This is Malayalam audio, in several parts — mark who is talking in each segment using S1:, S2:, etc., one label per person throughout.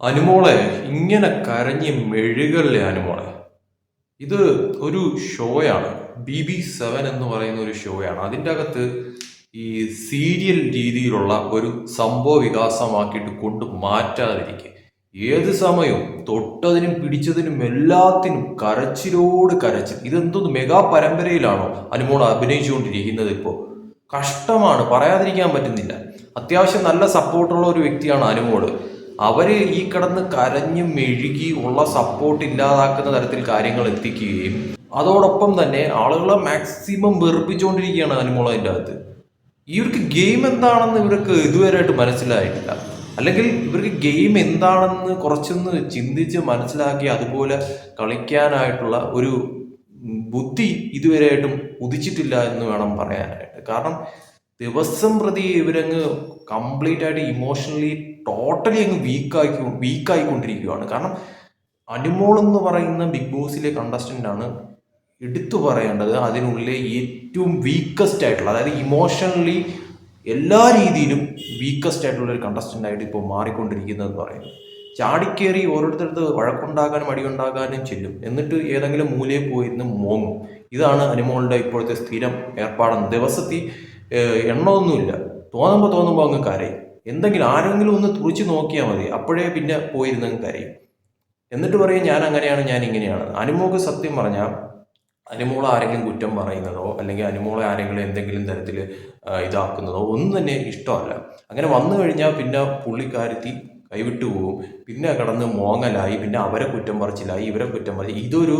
S1: അനുമോളെ ഇങ്ങനെ കരഞ്ഞ് മെഴുകല്ലേ അനുമോളെ? ഇത് ഒരു ഷോയാണ്. ബി ബി സെവൻ എന്ന് പറയുന്ന ഒരു ഷോയാണ്. അതിന്റെ അകത്ത് ഈ സീരിയൽ രീതിയിലുള്ള ഒരു സംഭവ വികാസമാക്കിയിട്ട് കൊണ്ട് മാറ്റാതിരിക്കുക. ഏത് സമയവും തൊട്ടതിനും പിടിച്ചതിനും എല്ലാത്തിനും കരച്ചിലോട് കരച്ചിൽ ഇതെന്തോന്ന് മെഗാ പരമ്പരയിലാണോ അനുമോൾ അഭിനയിച്ചുകൊണ്ടിരിക്കുന്നത് ഇപ്പോൾ കഷ്ടമാണ് പറയാതിരിക്കാൻ പറ്റുന്നില്ല. അത്യാവശ്യം നല്ല സപ്പോർട്ടുള്ള ഒരു വ്യക്തിയാണ് അനുമോൾ. അവർ ഈ കിടന്ന് കരഞ്ഞു മെഴുകി ഉള്ള സപ്പോർട്ട് ഇല്ലാതാക്കുന്ന തരത്തിൽ കാര്യങ്ങൾ എത്തിക്കുകയും അതോടൊപ്പം തന്നെ ആളുകളെ മാക്സിമം വെറുപ്പിച്ചുകൊണ്ടിരിക്കുകയാണ് അനുമോള അതിന്റെ അകത്ത്. ഇവർക്ക് ഗെയിം എന്താണെന്ന് ഇവർക്ക് ഇതുവരെയായിട്ട് മനസ്സിലായിട്ടില്ല. അല്ലെങ്കിൽ ഇവർക്ക് ഗെയിം എന്താണെന്ന് കുറച്ചൊന്ന് ചിന്തിച്ച് മനസ്സിലാക്കി അതുപോലെ കളിക്കാനായിട്ടുള്ള ഒരു ബുദ്ധി ഇതുവരെയായിട്ടും ഉദിച്ചിട്ടില്ല എന്ന് വേണം പറയാനായിട്ട്. കാരണം ദിവസം പ്രതി ഇവരങ്ങ് കംപ്ലീറ്റ് ആയിട്ട് ഇമോഷണലി ടോട്ടലി അങ്ങ് വീക്കായി വീക്കായിക്കൊണ്ടിരിക്കുകയാണ് കാരണം അനുമോൾ എന്ന് പറയുന്ന ബിഗ് ബോസിലെ കണ്ടസ്റ്റന്റ് ആണ് എടുത്തു പറയേണ്ടത് അതിനുള്ളിലെ ഏറ്റവും വീക്കസ്റ്റ് ആയിട്ടുള്ള അതായത് ഇമോഷണലി എല്ലാ രീതിയിലും വീക്കസ്റ്റ് ആയിട്ടുള്ള ഒരു കണ്ടസ്റ്റന്റ് ആയിട്ട് ഇപ്പോൾ മാറിക്കൊണ്ടിരിക്കുന്നത് പറയുന്നത്. ചാടിക്കേറി ഓരോരുത്തരത്ത് വഴക്കുണ്ടാകാനും അടിയുണ്ടാകാനും ചെല്ലും. എന്നിട്ട് ഏതെങ്കിലും മൂലയിൽ പോയിരുന്ന് മോങ്ങും. ഇതാണ് അനുമോളുടെ ഇപ്പോഴത്തെ സ്ഥിരം ഏർപ്പാടെന്ന്. ദിവസത്തിൽ എണ്ണമൊന്നുമില്ല. തോന്നുമ്പോൾ തോന്നുമ്പോൾ അങ്ങ് കരയും. എന്തെങ്കിലും ആരെങ്കിലും ഒന്ന് തുറിച്ച് നോക്കിയാൽ മതി. അപ്പോഴേ പിന്നെ പോയിരുന്നെങ്കിൽ കാര്യം. എന്നിട്ട് പറയും ഞാൻ അങ്ങനെയാണ് ഞാൻ ഇങ്ങനെയാണ്. അനുമോക്ക് സത്യം പറഞ്ഞാൽ അനുമോളെ ആരെങ്കിലും കുറ്റം പറയുന്നതോ അല്ലെങ്കിൽ അനുമോളെ ആരെങ്കിലും എന്തെങ്കിലും തരത്തിൽ ഇതാക്കുന്നതോ ഒന്നും തന്നെ ഇഷ്ടമല്ല. അങ്ങനെ വന്നു കഴിഞ്ഞാൽ പിന്നെ പുള്ളിക്കാരത്തി കൈവിട്ടു പോകും പിന്നെ കടന്ന് മോങ്ങലായി പിന്നെ അവരെ കുറ്റം പറിച്ചിലായി ഇവരെ കുറ്റം പറിച്ച് ഇതൊരു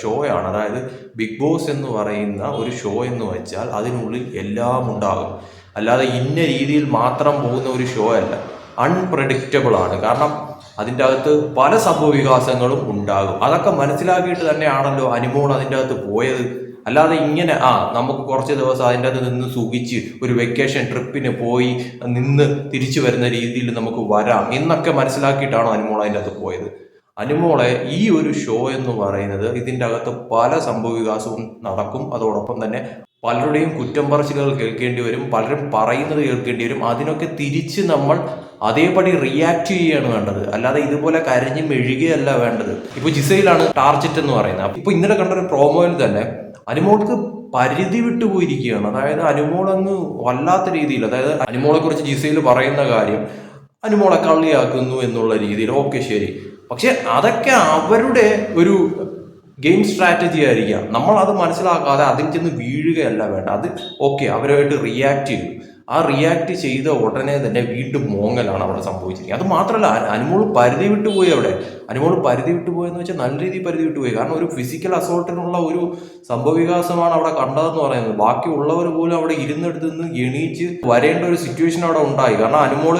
S1: ഷോയാണ്. അതായത് ബിഗ് ബോസ് എന്ന് പറയുന്ന ഒരു ഷോ എന്ന് വെച്ചാൽ അതിനുള്ളിൽ എല്ലാം ഉണ്ടാകും അല്ലാതെ ഇന്ന രീതിയിൽ മാത്രം പോകുന്ന ഒരു ഷോ അല്ല. അൺപ്രഡിക്റ്റബിൾ ആണ്. കാരണം അതിന്റെ അകത്ത് പല സംഭവവികാസങ്ങളും ഉണ്ടാകും. അതൊക്കെ മനസ്സിലാക്കിയിട്ട് തന്നെയാണല്ലോ അനുമോൾ അതിന്റെ അകത്ത് പോയത്. അല്ലാതെ ഇങ്ങനെ ആ നമുക്ക് കുറച്ച് ദിവസം അതിന്റെ അകത്ത് നിന്ന് സുഖിച്ച് ഒരു വെക്കേഷൻ ട്രിപ്പിന് പോയി നിന്ന് തിരിച്ചു വരുന്ന രീതിയിൽ നമുക്ക് വരാം എന്നൊക്കെ മനസ്സിലാക്കിയിട്ടാണോ അനുമോൾ അതിന്റെ അകത്ത് പോയത്. അനുമോളെ ഈ ഒരു ഷോ എന്ന് പറയുന്നത് ഇതിന്റെ അകത്ത് പല സംഭവവികാസവും നടക്കും. അതോടൊപ്പം തന്നെ പലരുടെയും കുറ്റം പറച്ചിലുകൾ കേൾക്കേണ്ടി വരും പലരും പറയുന്നത് കേൾക്കേണ്ടി വരും. അതിനൊക്കെ തിരിച്ച് നമ്മൾ അതേപടി റിയാക്ട് ചെയ്യുകയാണ് വേണ്ടത്. അല്ലാതെ ഇതുപോലെ കരഞ്ഞ് മെഴുകുകയല്ല വേണ്ടത്. ഇപ്പൊ ജിസയിലാണ് ടാർജറ്റ് എന്ന് പറയുന്നത്. ഇപ്പൊ ഇന്നലെ കണ്ട ഒരു പ്രോമോയിൽ തന്നെ അനുമോൾക്ക് പരിധി വിട്ടു പോയിരിക്കുകയാണ്. അതായത് അനുമോൾ അങ്ങ് വല്ലാത്ത രീതിയിൽ അതായത് അനുമോളെ കുറിച്ച് ജിസയിൽ പറയുന്ന കാര്യം അനുമോളെ കള്ളിയാക്കുന്നു എന്നുള്ള രീതിയിൽ. ഓക്കെ ശരി. പക്ഷെ അതൊക്കെ അവരുടെ ഒരു ഗെയിം സ്ട്രാറ്റജി ആയിരിക്കാം. നമ്മൾ അത് മനസ്സിലാക്കാതെ അതിൽ ചെന്ന് വീഴുകയല്ല വേണ്ട അത് ഓക്കെ അവരുമായിട്ട് റിയാക്ട് ചെയ്തു ആ റിയാക്ട് ചെയ്ത ഉടനെ തന്നെ വീണ്ടും മോങ്ങലാണ് അവിടെ സംഭവിച്ചിരിക്കുന്നത്. അത് മാത്രമല്ല അനുമോൾ പരിധി വിട്ടുപോയി അവിടെ. അനുമോൾ പരിധി വിട്ടുപോയെന്ന് വെച്ചാൽ നല്ല രീതിയിൽ പരിധി വിട്ടുപോയി കാരണം ഒരു ഫിസിക്കൽ അസോൾട്ടിനുള്ള ഒരു സംഭവവികാസമാണ് അവിടെ കണ്ടതെന്ന് പറയുന്നത്. ബാക്കിയുള്ളവർ പോലും അവിടെ ഇരുന്നെടുത്ത് നിന്ന് എണീച്ച് വരേണ്ട ഒരു സിറ്റുവേഷൻ അവിടെ ഉണ്ടായി. കാരണം അനുമോൾ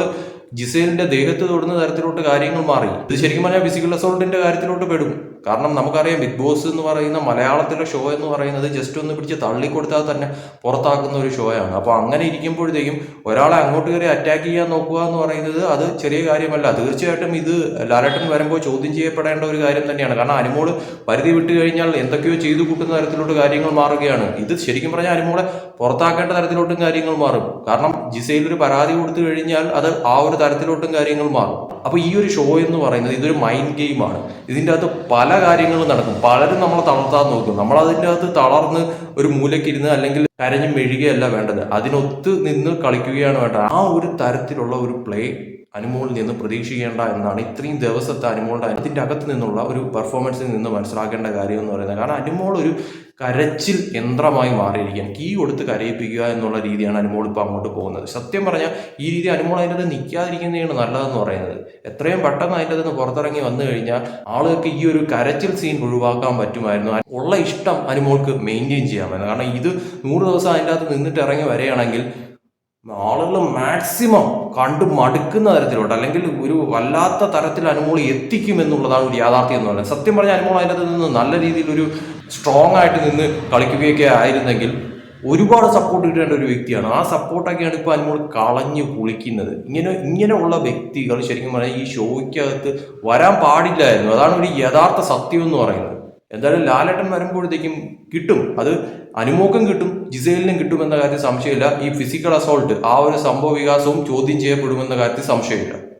S1: ജിസേലിന്റെ ദേഹത്ത് തൊടുന്ന തരത്തിലോട്ട് കാര്യങ്ങൾ മാറി. ഇത് ശരിക്കും പറഞ്ഞാൽ ഫിസിക്കൽ അസോൾട്ടിന്റെ കാര്യത്തിലോട്ട് പെടും. കാരണം നമുക്കറിയാം ബിഗ് ബോസ് എന്ന് പറയുന്ന മലയാളത്തിലെ ഷോ എന്ന് പറയുന്നത് ജസ്റ്റ് ഒന്ന് പിടിച്ച് തള്ളിക്കൊടുത്താൽ തന്നെ പുറത്താക്കുന്ന ഒരു ഷോ ആണ്. അപ്പോൾ അങ്ങനെ ഇരിക്കുമ്പോഴത്തേക്കും ഒരാളെ അങ്ങോട്ട് കയറി അറ്റാക്ക് ചെയ്യാൻ നോക്കുക എന്ന് പറയുന്നത് അത് ചെറിയ കാര്യമല്ല. തീർച്ചയായിട്ടും ഇത് ലാലേട്ടൻ വരുമ്പോൾ ചോദ്യം ചെയ്യപ്പെടേണ്ട ഒരു കാര്യം തന്നെയാണ്. കാരണം അനുമോൾ പരിധി വിട്ട് കഴിഞ്ഞാൽ എന്തൊക്കെയോ ചെയ്തു കൂട്ടുന്ന തരത്തിലോട്ട് കാര്യങ്ങൾ മാറുകയാണ്. ഇത് ശരിക്കും പറഞ്ഞാൽ അനുമോളെ പുറത്താക്കേണ്ട തരത്തിലോട്ടും കാര്യങ്ങൾ മാറും. കാരണം ജിസയിൽ ഒരു പരാതി കൊടുത്തു കഴിഞ്ഞാൽ അത് ആ ഒരു തരത്തിലോട്ടും കാര്യങ്ങൾ മാറും. അപ്പോൾ ഈ ഒരു ഷോ എന്ന് പറയുന്നത് ഇതൊരു മൈൻഡ് ഗെയിമാണ് ഇതിന്റെ അകത്ത് പല കാര്യങ്ങളും നടക്കും. പലരും നമ്മളെ തളർത്താൻ നോക്കും. നമ്മൾ അതിന്റെ അകത്ത് തളർന്ന് ഒരു മൂലക്കിരുന്ന് അല്ലെങ്കിൽ കരഞ്ഞ് മെഴുകയല്ല വേണ്ടത്. അതിനൊത്ത് നിന്ന് കളിക്കുകയാണ് വേണ്ടത്. ആ ഒരു തരത്തിലുള്ള ഒരു പ്ലേ അനുമോളിൽ നിന്ന് പ്രതീക്ഷിക്കേണ്ട എന്നാണ് ഇത്രയും ദിവസത്തെ അനുമോളുടെ അതിന്റെ അകത്ത് നിന്നുള്ള ഒരു പെർഫോമൻസിൽ നിന്ന് മനസ്സിലാക്കേണ്ട കാര്യം എന്ന് പറയുന്നത്. കാരണം അനുമോൾ ഒരു കരച്ചിൽ യന്ത്രമായി മാറിയിരിക്കാൻ കീ കൊടുത്ത് കരയിപ്പിക്കുക എന്നുള്ള രീതിയാണ് അനുമോൾ ഇപ്പോൾ അങ്ങോട്ട് പോകുന്നത്. സത്യം പറഞ്ഞാൽ ഈ രീതി അനുമോൾ അതിന്റെ അത് നിൽക്കാതിരിക്കുന്നതാണ് നല്ലതെന്ന് പറയുന്നത്. എത്രയും പെട്ടെന്ന് അതിന്റെ നിന്ന് പുറത്തിറങ്ങി വന്നു കഴിഞ്ഞാൽ ആളുകൾക്ക് ഈ ഒരു കരച്ചിൽ സീൻ ഒഴിവാക്കാൻ പറ്റുമായിരുന്നു. ഉള്ള ഇഷ്ടം അനുമോൾക്ക് മെയിന്റെയിൻ ചെയ്യാമായിരുന്നു. കാരണം ഇത് നൂറ് ദിവസം അതിന്റെ അകത്ത് നിന്നിട്ട് ഇറങ്ങി വരികയാണെങ്കിൽ ആളുകൾ മാക്സിമം കണ്ടു മടുക്കുന്ന തരത്തിലോട്ട് അല്ലെങ്കിൽ ഒരു വല്ലാത്ത തരത്തിൽ അനുമോൾ എത്തിക്കും എന്നുള്ളതാണ് ഒരു യാഥാർത്ഥ്യം എന്ന് പറയുന്നത്. സത്യം പറഞ്ഞാൽ അനുമോൾ അതിന്റെ അകത്ത് നിന്ന് നല്ല രീതിയിൽ ഒരു സ്ട്രോങ് ആയിട്ട് നിന്ന് കളിക്കുകയൊക്കെ ആയിരുന്നെങ്കിൽ ഒരുപാട് സപ്പോർട്ട് കിട്ടേണ്ട ഒരു വ്യക്തിയാണ്. ആ സപ്പോർട്ടൊക്കെയാണ് ഇപ്പോൾ അനുമോൾ കളഞ്ഞു പൊളിക്കുന്നത് ഇങ്ങനെ ഇങ്ങനെയുള്ള വ്യക്തികൾ ശരിക്കും പറഞ്ഞാൽ ഈ ഷോയ്ക്കകത്ത് വരാൻ പാടില്ലായിരുന്നു. അതാണ് ഒരു യഥാർത്ഥ സത്യം എന്ന് പറയുന്നത്. എന്തായാലും ലാലേട്ടൻ വരുമ്പോഴത്തേക്കും കിട്ടും. അത് അനുമോക്കം കിട്ടും ജിസേലിനും കിട്ടും എന്ന കാര്യത്തിൽ സംശയമില്ല. ഈ ഫിസിക്കൽ അസോൾട്ട് ആ ഒരു സംഭവ വികാസവും ചോദ്യം ചെയ്യപ്പെടുമെന്ന കാര്യത്തിൽ സംശയമില്ല.